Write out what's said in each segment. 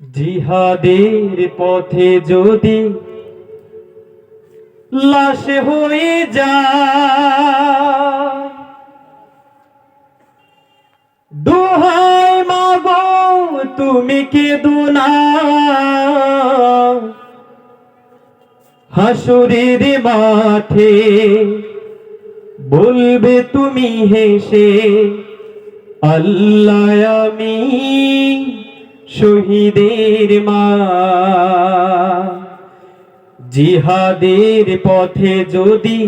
জিহাদের পথে যদি লাশ হয়ে যায়, দোহাই মাগো, তুমি কে দুনা? হাসুরের মাঠে বলবে তুমি হেসে, আল্লাহ আমি শহীদের মা। জিহাদের পথে যদি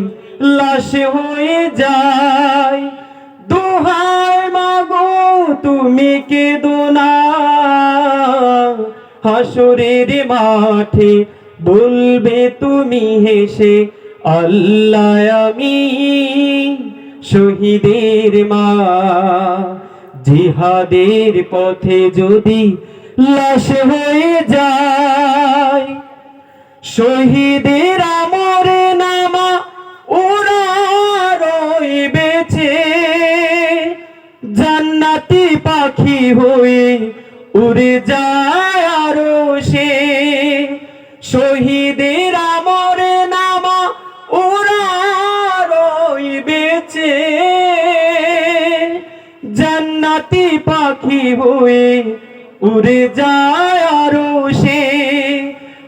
লাশ হয়ে যায়, দোহাই মাগো, তুমি কে দোনা হাসরের মাঠে বলবে তুমি হেসে, আল্লাহ আমি শহীদের মা। জিহাদের পথে যদি লাশ হয়ে যায়। শহীদের আমরে নামা ওরা রইবেছে জান্নাতি পাখি হয়ে উড়ে যায় আরও সে। শহীদের আমরে নামা ওরা রইবেছে জান্নাতি পাখি হয়ে উড়ে যায় আরও সে।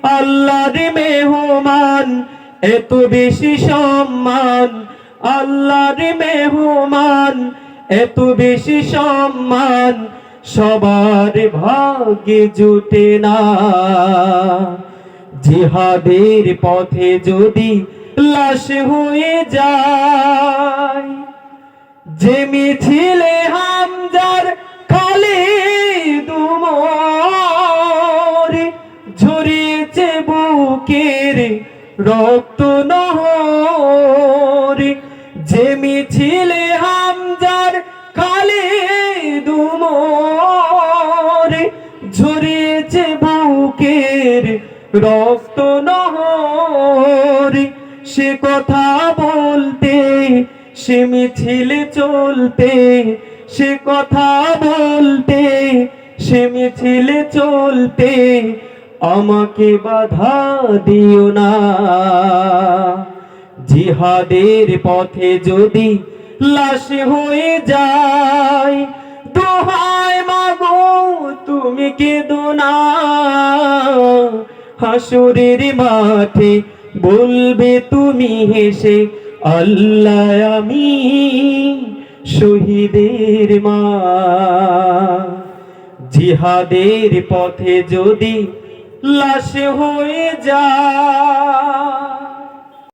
আল্লাহর মেহমান, এত বেশি সম্মান। আল্লাহর মেহমান, এত বেশি সম্মান। সবার ভাগ্যে জুটে না। জিহাদের পথে যদি লাশ হয়ে যায়, যে মিছিলে হামজার ঝরিয়েছে বুকের রক্ত নহর। যে মিছিলে হামজার খালি দুমর। ঝরিয়েছে বুকের রক্ত নহর। সে কথা বলতে, সে মিছিলে চলতে, সে কথা বলতে, সে মিছিলে চলতে আমাকে বাধা দিও না। জিহাদের পথে যদি লাশ হয়ে যায়, দোহায় মাগো, তুমি কেঁদো না। হাসুরের মাঠে বলবে তুমি হেসে, আল্লাহ আমি শহীদের মা। জিহাদের পথে যদি লাশে হয়ে যা